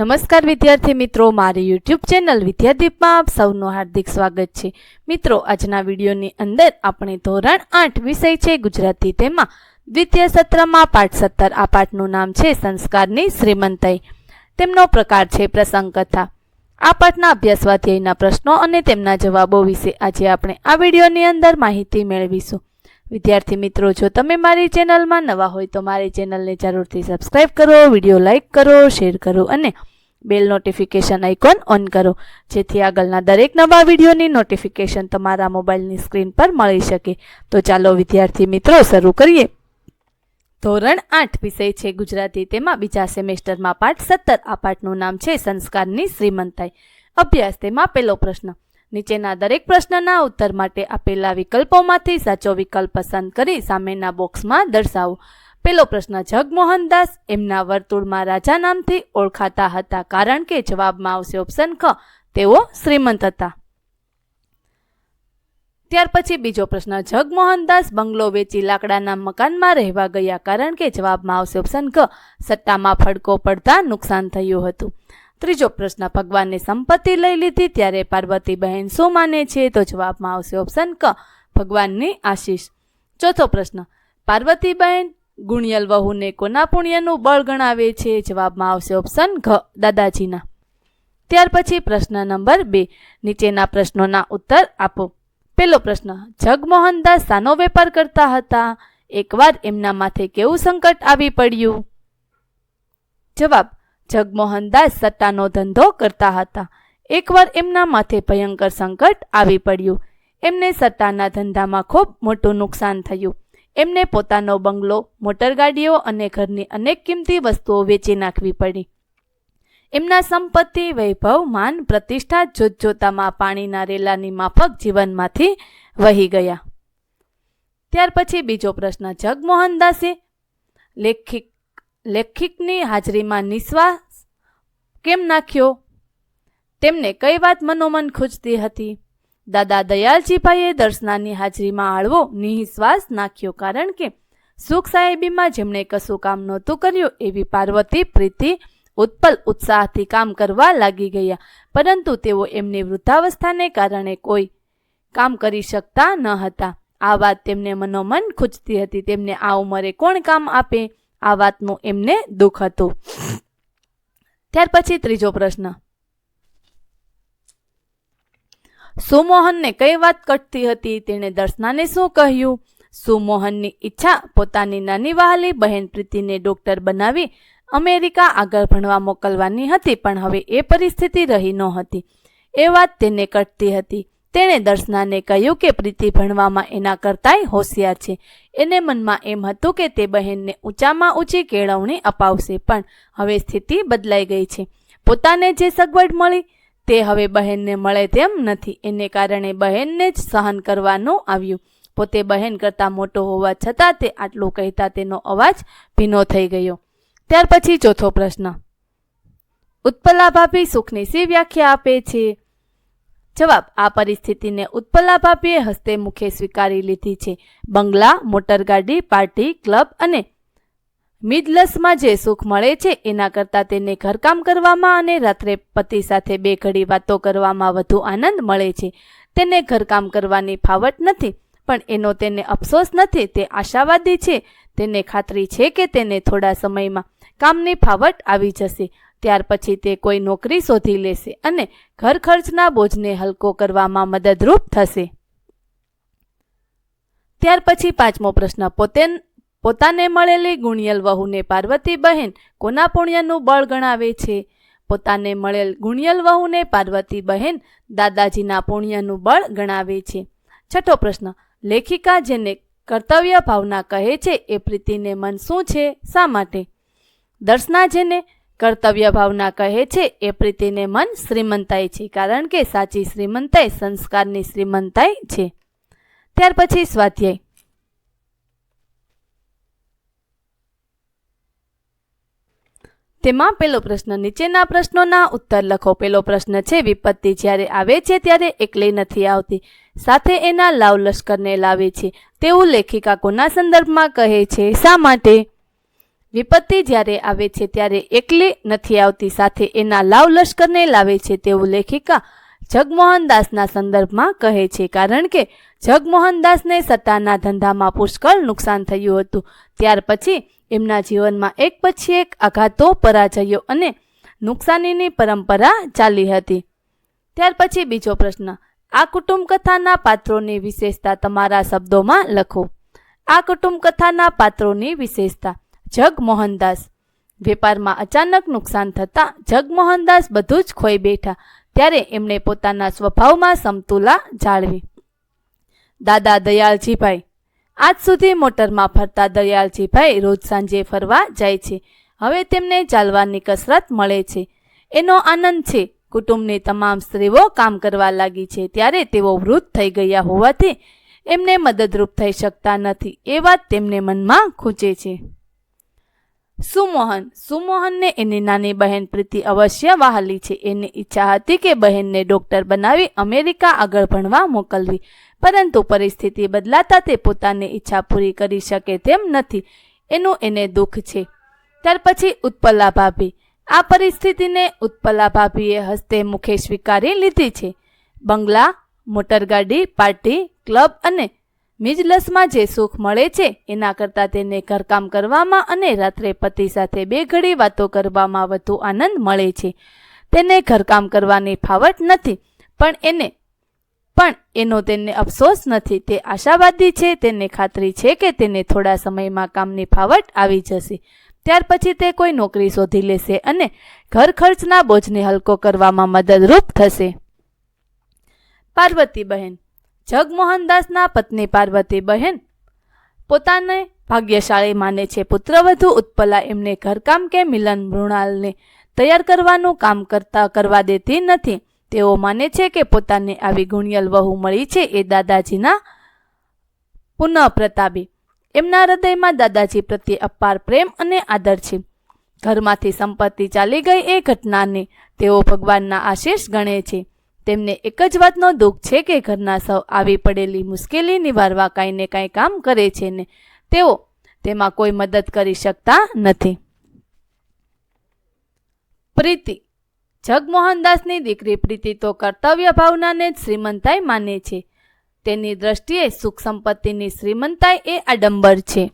નમસ્કાર વિદ્યાર્થી મિત્રો, મારી યુટ્યુબ ચેનલ વિદ્યાદીપમાં આપ સૌનું હાર્દિક સ્વાગત છે. મિત્રો, આજના વિડીયોની અંદર આપણે ધોરણ આઠ વિષય છે ગુજરાતી તેમાં. દ્વિતીય સત્રમાં પાઠ સત્તર, આ પાઠનું નામ છે સંસ્કારની શ્રીમંતાઈ. તેમનો પ્રકાર છે પ્રસંગ કથા આ પાઠના અભ્યાસ સ્વાધ્યાયના પ્રશ્નો અને તેમના જવાબો વિશે આજે આપણે આ વિડીયોની અંદર માહિતી મેળવીશું. વિદ્યાર્થી મિત્રો, જો તમે મારી ચેનલમાં નવા હોય તો મારી ચેનલને જરૂરથી સબસ્ક્રાઈબ કરો, વીડિયો લાઇક કરો, શેર કરો અને બેલ નોટિફિકેશન આઇકોન ઓન કરો, જેથી આગળના દરેક નવા વિડીયોની નોટિફિકેશન તમારા મોબાઈલની સ્ક્રીન પર મળી શકે. તો ચાલો, વિદ્યાર્થી મિત્રો, શરૂ કરીએ. ધોરણ આઠ વિષય છે ગુજરાતી, તેમાં બીજા સેમેસ્ટરમાં પાઠ સત્તર. આ પાઠનું નામ છે સંસ્કારની શ્રીમંતાઈ. અભ્યાસ, તેમાં પહેલો પ્રશ્ન. નીચેના દરેક પ્રશ્નના ઉત્તર માટે આપેલા વિકલ્પોમાંથી સાચો વિકલ્પ પસંદ કરી સામેના બોક્સમાં દર્શાવો. પહેલો પ્રશ્ન, જગમોહનદાસ એમના વર્તુળમાં રાજા નામથી ઓળખાતા હતા કારણ કે જવાબમાં આવશે ઓપ્શન ખ. તેઓ શ્રીમંત હતા. ત્યાર પછી બીજો પ્રશ્ન, જગમોહનદાસ બંગલો વેચી લાકડાના મકાનમાં રહેવા ગયા કારણ કે જવાબમાં આવશે ઓપ્શન ક સત્તામાં ફડકો પડતા નુકસાન થયું હતું. ત્રીજો પ્રશ્ન, ભગવાનને સંપત્તિ લઈ લીધી ત્યારે પાર્વતી બહેન શું માને છે? તો જવાબમાં આવશે ઓપ્શન ક ભગવાનની આશીષ. ચોથો પ્રશ્ન, પાર્વતી બહેન ગુણિયલ વહુને કોના પુણ્યનું બળ ગણાવે છે, જવાબમાં આવશે ઓપ્શન ઘ, દાદાજીના. ત્યાર પછી પ્રશ્ન નંબર બે, નીચેના પ્રશ્નોના ઉત્તર આપો. પહેલો પ્રશ્ન, જગમોહનદાસ સાનો વેપાર કરતા હતા? એકવાર એમના માથે કેવું સંકટ આવી પડ્યું? જવાબ, જગમોહનદાસ સટ્ટાનો ધંધો કરતા હતા. એકવાર એમના માથે ભયંકર સંકટ આવી પડ્યું. એમને સટ્ટાના ધંધામાં ખૂબ મોટું નુકસાન થયું. એમને પોતાનો બંગલો મોટરગાડીઓ અને ઘરની અનેક કિંમતી વસ્તુઓ વેચી નાખવી પડી. એમના સંપત્તિ, વૈભવ, માન, પ્રતિષ્ઠા જોતજોતામાં પાણીના રેલાની માફક જીવનમાંથી વહી ગયા. ત્યાર પછી બીજો પ્રશ્ન, જગમોહનદાસે લેખિક, લેખિકની હાજરીમાં નિશ્વાસ કેમ નાખ્યો? તેમને કઈ વાત મનોમન ખૂજતી હતી? દાદા દયાલજીભાઈએ દર્શનાની હાજરીમાં આળવો નિઃશ્વાસ નાખ્યો કારણ કે સુખ સાહેબીમાં જેમણે કશું કામ નહોતું કર્યું એવી પાર્વતી, પ્રીતિ, ઉત્પલ ઉત્સાહથી કામ કરવા લાગી ગયા. પરંતુ તેઓ એમની વૃદ્ધાવસ્થાને કારણે કોઈ કામ કરી શકતા ન હતા. આ વાત તેમને મનોમન ખૂંચતી હતી. તેમને આ ઉંમરે કોણ કામ આપે? આ વાતનું એમને દુઃખ હતું. ત્યાર પછી ત્રીજો પ્રશ્ન. સુમોહનને કઈ વાત કટતી હતી તેણે દર્શનાને શું કહ્યું? સુમોહનની ઈચ્છા પોતાની નાની વહાલી બહેન પ્રીતિને ડોક્ટર બનાવી અમેરિકા આગળ ભણવા મોકલવાની હતી, પણ હવે એ પરિસ્થિતિ રહી ન હતી એ વાત તેને કટતી હતી. તેણે દર્શનાને કહ્યું કે પ્રીતિ ભણવામાં એના કરતાંય હોશિયાર છે. એને મનમાં એમ હતું કે તે બહેનને ઊંચામાં ઊંચી કેળવણી અપાવશે, પણ હવે સ્થિતિ બદલાઈ ગઈ છે. પોતાને જે સગવડ મળી તે હવે બહેનને મળે તેમ નથી. એને કારણે બહેનને જ સહન કરવાનું આવ્યું. પોતે બહેન કરતાં મોટો હોવા છતાં તે આટલું કહેતા તેનો અવાજ ભીનો થઈ ગયો. ત્યાર પછી ચોથો પ્રશ્ન. ઉત્પલા ભાભી સુખની શી વ્યાખ્યા આપે છે? જવાબ, આ પરિસ્થિતિને ઉત્પલા ભાભીએ હસ્તે મુખે સ્વીકારી લીધી છે. બંગલા મોટરગાડી પાર્ટી, ક્લબ અને મિડલસમાં જે સુખ મળે છે, એના કરતાં તેને ઘરકામ કરવામાં અને રાત્રે પતિ સાથે બે ઘડી વાતો કરવામાં વધુ આનંદ મળે છે. તેને ઘરકામ કરવાની ફાવટ નથી, પણ એનો તેને અફસોસ નથી, તે આશાવાદી છે. તેને ખાતરી છે કે તેને થોડા સમયમાં કામની ફાવટ આવી જશે, ત્યાર પછી તે કોઈ નોકરી શોધી લેશે અને ઘર ખર્ચના બોજને હલકો કરવામાં મદદરૂપ થશે. ત્યાર પછી પાંચમો પ્રશ્ન, પોતે પોતાને મળેલી ગુણિયલ વહુને પાર્વતી બહેન કોના પુણ્યનું બળ ગણાવે છે. પોતાને મળેલ ગુણિયલ વહુને પાર્વતી બહેન દાદાજીના પુણ્યનું બળ ગણાવે છે. છઠ્ઠો પ્રશ્ન, લેખિકા જેને કર્તવ્ય ભાવના કહે છે એ પ્રીતિને મન શું છે? શા માટે? દર્શના જેને કર્તવ્ય ભાવના કહે છે એ પ્રીતિને મન શ્રીમંતાઈ છે, કારણ કે સાચી શ્રીમંતાઈ સંસ્કારની શ્રીમંતાઈ છે. ત્યાર પછી સ્વાધ્યાય. તેમાં પેલો પ્રશ્ન નીચેના પ્રશ્નોના ઉત્તર લખો. પેલો પ્રશ્ન છે, વિપત્તિ જ્યારે આવે છે ત્યારે એકલી નથી આવતી. સાથે એના લાવ લશ્કરને લાવે છે. તેવું લેખિકા કોના સંદર્ભમાં કહે છે? શા માટે? વિપત્તિ જ્યારે આવે છે ત્યારે એકલી નથી આવતી. સાથે એના લાવ લશ્કરને લાવે છે. તેવું લેખિકા જગમોહનદાસના સંદર્ભમાં કહે છે. કારણ કે જગમોહનદાસને સટ્ટાના ધંધામાં પુષ્કળ નુકસાન થયું હતું. ત્યાર પછી એમના જીવનમાં એક પછી એક આઘાતો, પરાજયો અને નુકસાનીની પરંપરા ચાલી હતી. ત્યાર પછી બીજો પ્રશ્ન, આ કુટુંબ કથાના પાત્રોની વિશેષતા તમારા શબ્દોમાં લખો. આ કુટુંબ કથાના પાત્રોની વિશેષતા, જગમોહનદાસ. વેપારમાં અચાનક નુકસાન થતાં જગમોહનદાસ બધું જ ખોઈ બેઠા, ત્યારે એમણે પોતાના સ્વભાવમાં સમતુલા જાળવી. દાદા દયાળજીભાઈ આજ સુધી મોટરમાં ફરતા દયાળજીભાઈ રોજ સાંજે ફરવા જાય છે. હવે તેમને ચાલવાની કસરત મળે છે. એનો આનંદ છે. કુટુંબની તમામ સ્ત્રીઓ કામ કરવા લાગી છે. ત્યારે તેઓ વૃદ્ધ થઈ ગયા હોવાથી એમને મદદરૂપ થઈ શકતા નથી. એ વાત તેમને મનમાં ખૂંચે છે. સુમોહન. સુમોહનને એની નાની બહેન પ્રીતિ અવશ્ય વહાલી છે. એની ઈચ્છા હતી કે બહેનને ડોક્ટર બનાવી અમેરિકા આગળ ભણવા મોકલવી. પરંતુ પરિસ્થિતિ બદલાતા તે પોતાની ઈચ્છા પૂરી કરી શકે તેમ નથી. એનું એને દુઃખ છે. ત્યાર પછી ઉત્પલા ભાભી. આ પરિસ્થિતિને ઉત્પલા ભાભીએ હસ્તે મુખે સ્વીકારી લીધી છે. બંગલા મોટરગાડી પાર્ટી, ક્લબ અને મિજલસમાં જે સુખ મળે છે, એના કરતાં તેને ઘરકામ કરવામાં અને રાત્રે પતિ સાથે બે ઘડી વાતો કરવામાં વધુ આનંદ મળે છે. તેને ઘરકામ કરવાની ફાવટ નથી, પણ એને પણ એનો તેને અફસોસ નથી. તે આશાવાદી છે તેને ખાતરી છે કે તેને થોડા સમયમાં કામની ફાવટ આવી જશે. ત્યાર પછી તે કોઈ નોકરી શોધી લેશે અને ઘર ખર્ચના બોજને હલકો કરવામાં મદદરૂપ થશે. પાર્વતી બહેન જગમોહનદાસના પત્ની પાર્વતી બહેન પોતાને ભાગ્યશાળી માને છે. પુત્રવધુ ઉત્પલા એમને ઘરકામ કે મિલન મૃણાલને તૈયાર કરવાનું કામ કરતા કરવા દેતી નથી. તેઓ માને છે કે પોતાને આવી ગુણિયલ વહુ મળી છે એ દાદાજીના પુનઃ પ્રતાપી એમના હૃદયમાં દાદાજી પ્રત્યે અપાર પ્રેમ અને આદર છે. ઘરમાંથી સંપત્તિ ચાલી ગઈ એ ઘટનાને તેઓ ભગવાનના આશીષ ગણે છે. તેમને એક જ વાતનો દુઃખ છે કે ઘરના સૌ આવી પડેલી મુશ્કેલી નિવારવા કાંઈ ને કાંઈ કામ કરે છે ને તેઓ તેમાં કોઈ મદદ કરી શકતા નથી. પ્રીતિ જગમોહનદાસની દીકરી પ્રીતિ તો કર્તવ્ય ભાવનાને જ શ્રીમંતાઈ માને છે. તેની દ્રષ્ટિએ સુખ સંપત્તિની શ્રીમંતાઈ એ આડંબર છે.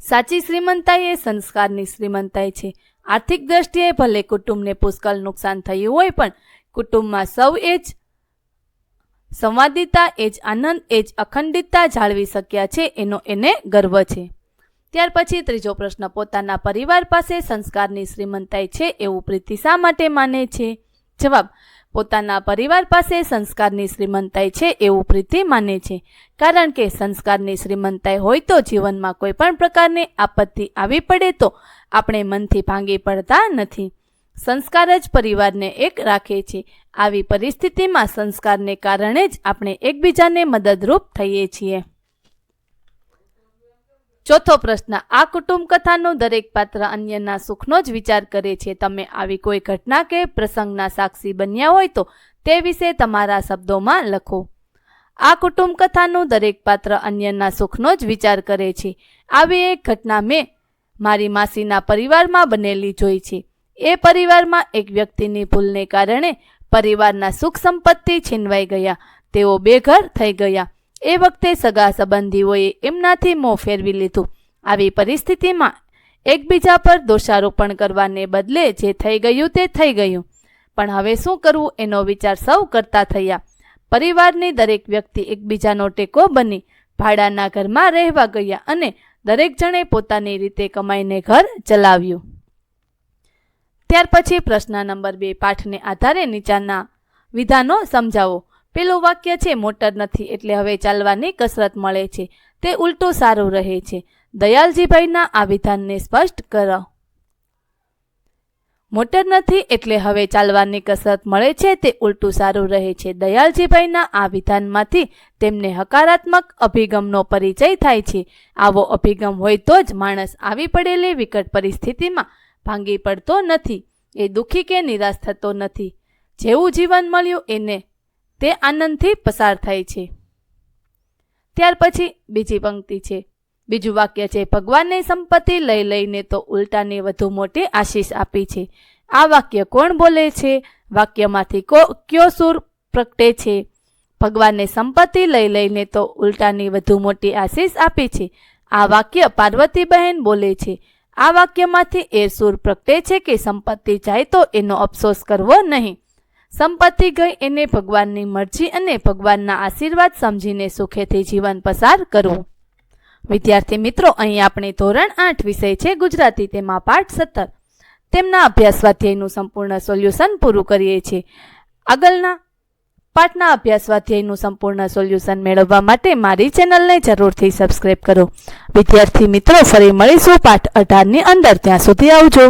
સાચી શ્રીમંતાઈ એ સંસ્કારની શ્રીમંતાઈ છે. આર્થિક દ્રષ્ટિએ ભલે કુટુંબને પુષ્કળ નુકસાન થયું હોય પણ કુટુંબમાં સૌ એ જ સંવાદિતા, એ જ આનંદ, એ જ અખંડિતતા જાળવી શક્યા છે. એનો એને ગર્વ છે. ત્યાર પછી ત્રીજો પ્રશ્ન, પોતાના પરિવાર પાસે સંસ્કારની શ્રીમંતાઈ છે એવું પ્રીતિ શા માટે માને છે? જવાબ, પોતાના પરિવાર પાસે સંસ્કારની શ્રીમંતાઈ છે એવું પ્રીતિ માને છે. કારણ કે સંસ્કારની શ્રીમંતાઈ હોય તો જીવનમાં કોઈ પણ પ્રકારની આપત્તિ આવી પડે તો આપણે મનથી ભાંગી પડતા નથી. સંસ્કાર જ પરિવારને એક રાખે છે. આવી પરિસ્થિતિમાં સંસ્કારને કારણે જ આપણે એકબીજાને મદદરૂપ થઈએ છીએ. ચોથો પ્રશ્ન, આ કુટુંબ કથાનું દરેક પાત્ર અન્યના સુખનો જ વિચાર કરે છે. તમે આવી કોઈ ઘટના કે પ્રસંગના સાક્ષી બન્યા હોય તો તે વિશે તમારા શબ્દોમાં લખો. આ કુટુંબ કથાનું દરેક પાત્ર અન્યના સુખનો જ વિચાર કરે છે. આવી એક ઘટના મેં મારી માસીના પરિવારમાં બનેલી જોઈ છે. એ પરિવારમાં એક વ્યક્તિની ભૂલને કારણે પરિવારના સુખ સંપત્તિ છીનવાઈ ગયા. તેઓ બેઘર થઈ ગયા. એ વખતે સગા સંબંધીઓએ એમનાથી મોં ફેરવી લીધું. આવી પરિસ્થિતિમાં એકબીજા પર દોષારોપણ કરવાને બદલે જે થઈ ગયું તે થઈ ગયું. પણ હવે શું કરવું એનો વિચાર સૌ કરતા થયા. પરિવારની દરેક વ્યક્તિ એકબીજાનો ટેકો બની ભાડાના ઘરમાં રહેવા ગયા અને દરેક જણે પોતાની રીતે કમાઈને ઘર ચલાવ્યું. ત્યાર પછી પ્રશ્ન નંબર બે પાઠને આધારે નીચાના વિધાનો સમજાવો. પેલું વાક્ય છે, મોટર નથી, એટલે હવે ચાલવાની કસરત મળે છે. તે ઉલટું સારું રહે છે. દયાલજીભાઈના આ વિધાનને સ્પષ્ટ કરો. મોટર નથી, એટલે હવે ચાલવાની કસરત મળે છે. તે ઉલટું સારું રહે છે. દયાલજીભાઈના આ વિધાનમાંથી તેમને હકારાત્મક અભિગમનો પરિચય થાય છે. આવો અભિગમ હોય તો જ માણસ આવી પડેલી વિકટ પરિસ્થિતિમાં ભાંગી પડતો નથી. એ દુઃખી કે નિરાશ થતો નથી. જેવું જીવન મળ્યું એને તે આનંદથી પસાર થાય છે. ત્યાર પછી બીજી પંક્તિ છે. બીજું વાક્ય છે, ભગવાનની સંપત્તિ લઈ લઈને તો ઉલટાની વધુ મોટી આશીષ આપી છે. આ વાક્ય કોણ બોલે છે? વાક્યમાંથી કો, કયો સૂર પ્રગટે છે? ભગવાનને સંપત્તિ લઈ લઈને તો ઉલટાની વધુ મોટી આશીષ આપી છે. આ વાક્ય પાર્વતીબહેન બોલે છે. આ વાક્યમાંથી એ સૂર પ્રગટે છે કે સંપત્તિ જાય તો એનો અફસોસ કરવો નહીં. સંપત્તિ ગઈ એને ભગવાનની મરજી અને ભગવાનના આશીર્વાદ સમજીને સુખેથી જીવન પસાર કરવું વિદ્યાર્થી મિત્રો, અહીં આપણે ધોરણ આઠ વિષય છે ગુજરાતી, તેમાં પાઠ સત્તર. તેમના અભ્યાસ સ્વાધ્યાયનું સંપૂર્ણ સોલ્યુશન પૂરું કરીએ છીએ. આગળના પાઠના અભ્યાસ સ્વાધ્યાયનું સંપૂર્ણ સોલ્યુશન મેળવવા માટે મારી ચેનલને જરૂરથી સબસ્ક્રાઇબ કરો. વિદ્યાર્થી મિત્રો, ફરી મળીશું પાઠ અઢારની અંદર. ત્યાં સુધી આવજો.